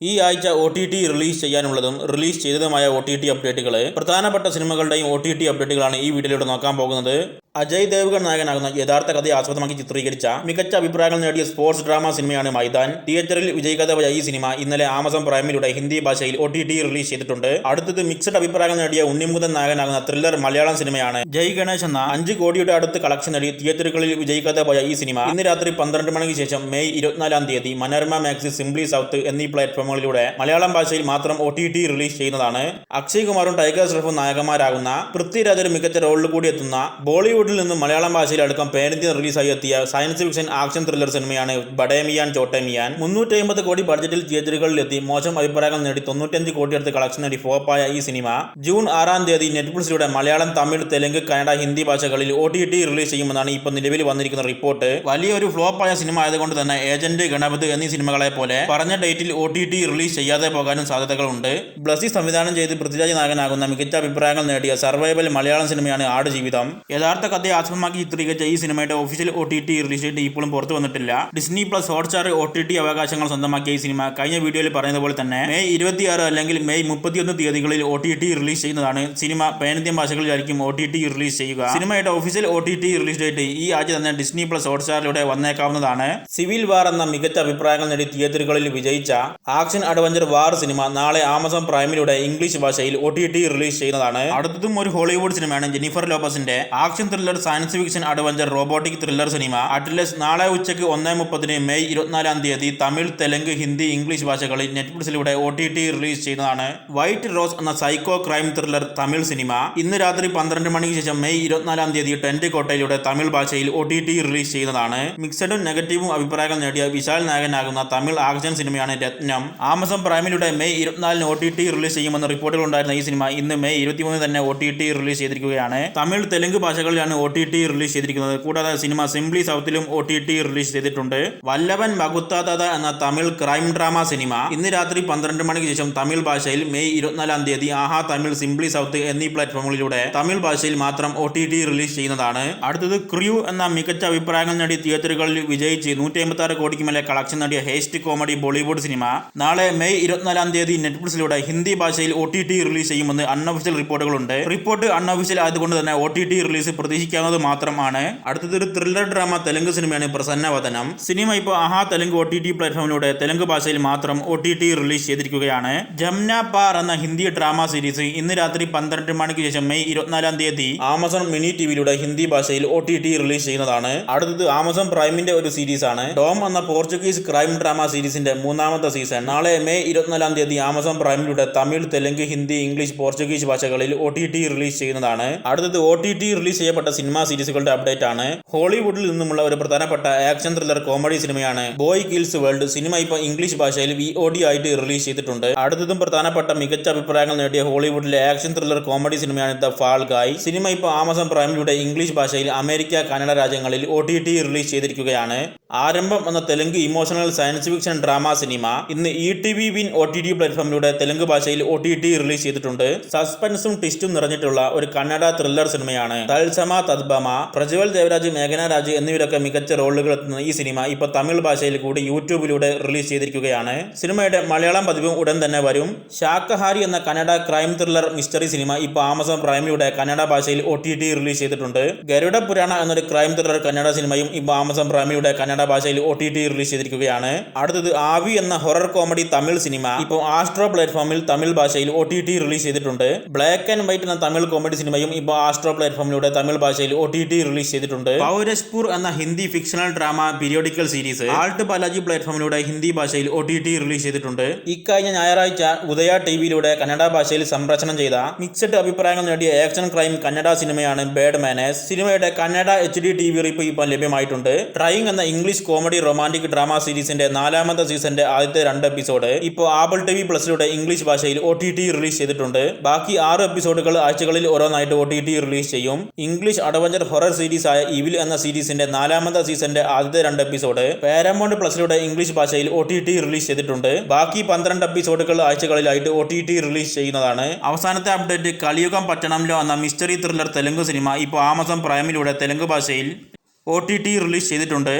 ഈ ആഴ്ച O T T release ചെയ്യാനുള്ളതും റിലീസ് ചെയ്തതുമായ ഒ ടി ടി അപ്ഡേറ്റുകൾ പ്രധാനപ്പെട്ട സിനിമകളുടെയും ഒ ടി ടി അപ്ഡേറ്റുകളാണ് ഈ വീഡിയോയിലൂടെ നോക്കാൻ പോകുന്നത്. അജയ് ദേവ്ഗൺ നായകനാകുന്ന യഥാർത്ഥ കഥയെ ആസ്പദമാക്കി ചിത്രീകരിച്ച മികച്ച അഭിപ്രായങ്ങൾ നേടിയ സ്പോർട്സ് ഡ്രാമ സിനിമയാണ് മൈതാൻ. തിയേറ്ററിൽ വിജയിക്കാതെ ഈ സിനിമ ഇന്നലെ ആമസോൺ പ്രൈമിലൂടെ ഹിന്ദി ഭാഷയിൽ ഒ ടി ടി റിലീസ് ചെയ്തിട്ടുണ്ട്. അടുത്തത് മിക്സഡ് അഭിപ്രായങ്ങൾ നേടിയ ഉണ്ണിമുതൻ നായകനാകുന്ന ത്രില്ലർ മലയാളം സിനിമയാണ്. ജയ് ഗണേശ് എന്ന അഞ്ച് കോടിയുടെ അടുത്ത് കളക്ഷൻ നേടി തിയേറ്ററുകളിൽ വിജയിക്കാതെ പോയ ഈ സിനിമ. ഇന്ന് രാത്രി പന്ത്രണ്ട് മണിക്ക് ശേഷം മെയ് ഇരുപത്തിനാലാം തീയതി മനോരമ മാക്സി സിംപ്ലി സൗത്ത് എന്നീ പ്ലാറ്റ്ഫോമുകളിലൂടെ മലയാളം ഭാഷയിൽ മാത്രം ഒ ടി ടി റിലീസ് ചെയ്യുന്നതാണ്. അക്ഷയ് കുമാറും ടൈഗർ ശ്രഫും നായകന്മാരാകുന്ന പൃഥ്വിരാജ് ഒരു മികച്ച റോളിൽ കൂടി എത്തുന്ന ബോളിവുഡിൽ നിന്നും മലയാളം ഭാഷയിൽ അടക്കം പേരന്ത്യ റിലീസായി എത്തിയ സയൻസ് ഫിക്ഷൻ ആക്ഷൻ ത്രില്ലർ സിനിമയാണ് ബഡേമിയാൻ ചോട്ടേമിയാൻ. മുന്നൂറ്റി അമ്പത് കോടി ബഡ്ജറ്റിൽ തിയേറ്ററുകളിലെത്തി. മോശം അഭിപ്രായങ്ങൾ നേടി തൊണ്ണൂറ്റഞ്ച് കോടി അടുത്ത് കളക്ഷൻ നേടി ഫ്ലോപ്പായ ഈ സിനിമ. ജൂൺ ആറാം തീയതി നെറ്റ്ഫ്ലിക്സിലൂടെ മലയാളം തമിഴ് തെലുങ്ക് കന്നഡ ഹിന്ദി ഭാഷകളിൽ ഒ ടി ടി റിലീസ് ചെയ്യുമെന്നാണ് ഇപ്പോൾ നിലവിൽ വന്നിരിക്കുന്ന റിപ്പോർട്ട്. വലിയൊരു ഫ്ലോപ്പായ സിനിമ ആയതുകൊണ്ട് തന്നെ ഏജന്റ് ഗണപത് എന്നീ സിനിമകളെ പോലെ പറഞ്ഞ ഡേറ്റിൽ ഒ ടി ടി റിലീസ് ചെയ്യാതെ പോകാനും സാധ്യതകളുണ്ട്. ബ്ലസി സംവിധാനം ചെയ്ത് പൃഥ്വിരാജ് നായകനാകുന്ന മികച്ച അഭിപ്രായങ്ങൾ നേടിയ സർവൈവൽ മലയാളം സിനിമയാണ് ആടുജീവിതം. യഥാർത്ഥ കഥയെ ആസ്പദമാക്കി ചിത്രീകരിച്ച ഈ സിനിമയുടെ official O T T release date ഇപ്പോഴും പുറത്തു വന്നിട്ടില്ല. Disney plus Hotstar O T T അവകാശങ്ങൾ സ്വന്തമാക്കിയ ഈ സിനിമ കഴിഞ്ഞ വീഡിയോയിൽ പറഞ്ഞതുപോലെ പോലെ തന്നെ മെയ് ഇരുപത്തിയാറ് അല്ലെങ്കിൽ മെയ് മുപ്പത്തിയൊന്ന് തീയതികളിൽ ഒ ടി ടി റിലീസ് ചെയ്യുന്നതാണ് സിനിമ പേനന്ത്യം ഭാഷകളിലായിരിക്കും ഒ ടി ടി റിലീസ് ചെയ്യുക. സിനിമയുടെ official O T T release date ഈ ആഴ്ച തന്നെ ഡിസ്നി പ്ലസ് ഹോട്ട്സ്റ്റാറിലൂടെ വന്നേക്കാവുന്നതാണ്. സിവിൽ വാർ എന്ന മികച്ച അഭിപ്രായങ്ങൾ നേടി തിയേറ്ററുകളിൽ വിജയിച്ച ആക്ഷൻ അഡ്വഞ്ചർ വാർ സിനിമ നാളെ ആമസോൺ പ്രൈമിലൂടെ ഇംഗ്ലീഷ് ഭാഷയിൽ ഒ ടി ടി റിലീസ് ചെയ്യുന്നതാണ്. അടുത്തതും ഒരു ഹോളിവുഡ് സിനിമയാണ് Jennifer ലോപ്പസിന്റെ action thriller science fiction adventure robotic thriller cinema Atlas നാളെ ഉച്ചയ്ക്ക് ഒന്നേ മുപ്പതിന് മെയ് ഇരുപത്തിനാലാം തീയതി തമിഴ് തെലുങ്ക് ഹിന്ദി ഇംഗ്ലീഷ് ഭാഷകളിൽ നെറ്റ്ഫ്ലിക്സിലൂടെ ഒ ടി ടി റിലീസ് ചെയ്യുന്നതാണ് വൈറ്റ് റോസ് എന്ന psycho crime thriller Tamil cinema ഇന്ന് രാത്രി പന്ത്രണ്ട് മണിക്ക് ശേഷം മെയ് ഇരുപത്തിനാലാം തീയതി ടെന്റ് കോട്ടയിലൂടെ തമിഴ് ഭാഷയിൽ ഒ ടി ടി റിലീസ് ചെയ്യുന്നതാണ്. മിക്സഡും നെഗറ്റീവും അഭിപ്രായങ്ങൾ നേടിയ വിശാൽ നായകനാകുന്ന തമിഴ് ആക്ഷൻ സിനിമയാണ് രത്നം. ആമസോൺ പ്രൈമിലൂടെ മെയ് ഇരുപത്തിനാലിന് ഒ ടി ടി റിലീസ് ചെയ്യുമെന്ന റിപ്പോർട്ടുകൾ ഉണ്ടായിരുന്ന ഈ സിനിമ ഇന്ന് മെയ് ഇരുപത്തിമൂന്ന് തന്നെ ഒ ടി ടി റിലീസ് ചെയ്തിരിക്കുകയാണ്. തമിഴ് തെലുങ്ക് ഭാഷകളിലാണ് ഒ ടി ടി റിലീസ് ചെയ്തിരിക്കുന്നത്. കൂടാതെ സിനിമ സിംപ്ലി സൗത്തിലും ഒ ടി ടി റിലീസ് ചെയ്തിട്ടുണ്ട്. വല്ലവൻ മകുത്താത എന്ന തമിഴ് ക്രൈം ഡ്രാമ സിനിമ ഇന്ന് രാത്രി പന്ത്രണ്ട് മണിക്ക് ശേഷം തമിഴ് ഭാഷയിൽ മെയ് ഇരുപത്തിനാലാം തീയതി ആഹാ തമിഴ് സിംപ്ലി സൗത്ത് എന്നീ പ്ലാറ്റ്ഫോമുകളിലൂടെ തമിഴ് ഭാഷയിൽ മാത്രം ഒ ടി ടി റിലീസ് ചെയ്യുന്നതാണ്. അടുത്തത് ക്രിയു എന്ന മികച്ച അഭിപ്രായങ്ങൾ നേടി തിയേറ്ററുകളിൽ വിജയിച്ച് നൂറ്റി അമ്പത്തി ആറ് കോടിക്ക് മേലെ കളക്ഷൻ നേടിയ ഹേസ്റ്റ് കോമഡി ബോളിവുഡ് സിനിമ. നാളെ മെയ് ഇരുപത്തിനാലാം തീയതി നെറ്റ്ഫ്ലിക്സിലൂടെ ഹിന്ദി ഭാഷയിൽ ഒ ടി ടി റിലീസ് ചെയ്യുമെന്ന് അൺഒഫീഷ്യൽ റിപ്പോർട്ടുകളുണ്ട്. റിപ്പോർട്ട് അൺഒഫീഷ്യൽ ആയതുകൊണ്ട് തന്നെ ഒ ടി ടി റിലീസ് പ്രതീക്ഷിക്കാവുന്നത് മാത്രമാണ്. അടുത്തത് ഒരു ത്രില്ലർ ഡ്രാമ തെലുങ്ക് സിനിമയാണ് പ്രസന്നവതനം സിനിമ ഇപ്പോൾ Aha Telugu O T T പ്ലാറ്റ്ഫോമിലൂടെ Telugu ഭാഷയിൽ മാത്രം ഒ ടി ടി റിലീസ് ചെയ്തിരിക്കുകയാണ്. ജംന പാർ എന്ന ഹിന്ദി ഡ്രാമ സീരീസ് ഇന്ന് രാത്രി പന്ത്രണ്ട് മണിക്ക് ശേഷം മെയ് ഇരുപത്തിനാലാം തീയതി ആമസോൺ മിനി ടിവിയിലൂടെ ഹിന്ദി ഭാഷയിൽ ഒ ടി ടി റിലീസ് ചെയ്യുന്നതാണ്. അടുത്തത് ആമസോൺ പ്രൈമിന്റെ ഒരു സീരീസ് ആണ്. ഡോം എന്ന പോർച്ചുഗീസ് ക്രൈം ഡ്രാമ സീരീസിന്റെ മൂന്നാമത്തെ സീസൺ നാളെ മെയ് ഇരുപത്തിനാലാം തീയതി ആമസോൺ പ്രൈമിലൂടെ തമിഴ് തെലുങ്ക് ഹിന്ദി ഇംഗ്ലീഷ് പോർച്ചുഗീസ് ഭാഷകളിൽ ഒ ടി ടി റിലീസ് ചെയ്യുന്നതാണ്. അടുത്തത് ഒ ടി ടി റിലീസ് ചെയ്യപ്പെട്ട സിനിമാ സീരീസുകളുടെ അപ്ഡേറ്റ് ആണ് ഹോളിവുഡിൽ നിന്നുമുള്ള ഒരു പ്രധാനപ്പെട്ട ആക്ഷൻ ത്രില്ലർ കോമഡി സിനിമയാണ് ബോയ് കിൽസ് വേൾഡ്. സിനിമ ഇപ്പോൾ ഇംഗ്ലീഷ് ഭാഷയിൽ വി ഒ ഡി ആയിട്ട് റിലീസ് ചെയ്തിട്ടുണ്ട്. അടുത്തതും പ്രധാനപ്പെട്ട മികച്ച അഭിപ്രായങ്ങൾ നേടിയ ഹോളിവുഡിലെ ആക്ഷൻ ത്രില്ലർ കോമഡി സിനിമയാണ് ദ ഫാൾ ഗായ് സിനിമ ഇപ്പോൾ ആമസോൺ പ്രൈമിലൂടെ ഇംഗ്ലീഷ് ഭാഷയിൽ അമേരിക്ക കാനഡ രാജ്യങ്ങളിൽ ഒ ടി ടി റിലീസ് ചെയ്തിരിക്കുകയാണ്. ആരംഭം എന്ന Telugu emotional science fiction drama cinema. ഇന്ന് E T V win O T T പ്ലാറ്റ്ഫോമിലൂടെ Telugu ഭാഷയിൽ ഒ ടി ടി റിലീസ് ചെയ്തിട്ടുണ്ട്. സസ്പെൻസും ട്വിസ്റ്റും നിറഞ്ഞിട്ടുള്ള ഒരു കന്നഡ ത്രില്ലർ സിനിമയാണ്. തൽസമ തദ്ബമ പ്രജ്വൽ ദേവരാജ് മേഘനാരാജ് എന്നിവരൊക്കെ മികച്ച റോളുകൾ എത്തുന്ന ഈ സിനിമ ഇപ്പോൾ തമിഴ് ഭാഷയിൽ കൂടി യൂട്യൂബിലൂടെ റിലീസ് ചെയ്തിരിക്കുകയാണ്. സിനിമയുടെ മലയാളം പതിവും ഉടൻ തന്നെ വരും. ശാക്കഹാരി എന്ന Kannada crime thriller mystery cinema ഇപ്പോൾ ആമസോൺ പ്രൈമിലൂടെ കന്നഡ ഭാഷയിൽ ഒ ടി ടി റിലീസ് ചെയ്തിട്ടുണ്ട്. ഗരുഡ പുരാണ എന്നൊരു ക്രൈം ത്രില്ലർ കന്നഡ സിനിമയും ഇപ്പോൾ ആമസോൺ പ്രൈമിലൂടെ കന്നഡ ഭാഷയിൽ ഒ ടി ടി റിലീസ് ചെയ്തിരിക്കുകയാണ്. അടുത്തത് ആവി എന്ന ഹൊറർ കോമഡി തമിഴ് സിനിമ ഇപ്പൊ ആസ്ട്രോ പ്ലാറ്റ്ഫോമിൽ തമിഴ് ഭാഷയിൽ ഒ ടി ടി റിലീസ് ചെയ്തിട്ടുണ്ട്. ബ്ലാക്ക് ആൻഡ് വൈറ്റ് എന്ന തമിഴ് കോമഡി സിനിമയും ഇപ്പൊ ആസ്ട്രോ പ്ലാറ്റ്ഫോമിലൂടെ തമിഴ് ഭാഷയിൽ ഒ ടി ടി റിലീസ് ചെയ്തിട്ടുണ്ട്. പൗരസ്പൂർ എന്ന Hindi fictional drama periodical series alt Balaji പ്ലാറ്റ്ഫോമിലൂടെ Hindi ഭാഷയിൽ ഒ ടി ടി റിലീസ് ചെയ്തിട്ടുണ്ട്. ഇക്കഴിഞ്ഞ ഞായറാഴ്ച ഉദയ ടി വിയിലൂടെ കന്നഡ ഭാഷയിൽ സംപ്രേഷണം ചെയ്ത മിക്സഡ് അഭിപ്രായങ്ങൾ നേടിയ ആക്ഷൻ ക്രൈം കന്നഡ സിനിമയാണ് ബേഡ് മാനേഴ്സ് സിനിമയുടെ Kannada H D T V rip ഇപ്പോൾ ലഭ്യമായിട്ടുണ്ട്. ട്രൈങ് എന്ന ഇംഗ്ലീഷ് കോമഡി റൊമാന്റിക് ഡ്രാമ സീരീസിന്റെ നാലാമത്തെ സീസന്റെ ആദ്യത്തെ രണ്ട് എപ്പിസോഡ് ഇപ്പോൾ ആപ്പിൾ ടി വി പ്ലസിലൂടെ ഇംഗ്ലീഷ് ഭാഷയിൽ ഒ ടി ടി റിലീസ് ചെയ്തിട്ടുണ്ട്. ബാക്കി ആറ് എപ്പിസോഡുകൾ ആഴ്ചകളിൽ ഓരോന്നായിട്ട് ഒ ടി ടി റിലീസ് ചെയ്യും. ഇംഗ്ലീഷ് അഡ്വഞ്ചർ ഹൊറർ സീരീസ് ആയ ഇവിൽ എന്ന സീരീസിന്റെ നാലാമത്തെ സീസന്റെ ആദ്യത്തെ രണ്ട് എപ്പിസോഡ് പാരമൗണ്ട് പ്ലസിലൂടെ ഇംഗ്ലീഷ് ഭാഷയിൽ ഒ ടി ടി റിലീസ് ചെയ്തിട്ടുണ്ട്. ബാക്കി പന്ത്രണ്ട് എപ്പിസോഡുകൾ ആഴ്ചകളിലായിട്ട് ഒ ടി ടി റിലീസ് ചെയ്യുന്നതാണ്. അവസാനത്തെ അപ്ഡേറ്റ് കളിയുഗം പട്ടണംലോ എന്ന മിസ്റ്ററി ത്രില്ലർ തെലുങ്ക് സിനിമ ഇപ്പോൾ ആമസോൺ പ്രൈമിലൂടെ തെലുങ്ക് ഭാഷയിൽ ഒ ടി ടി റിലീസ് ചെയ്തിട്ടുണ്ട്.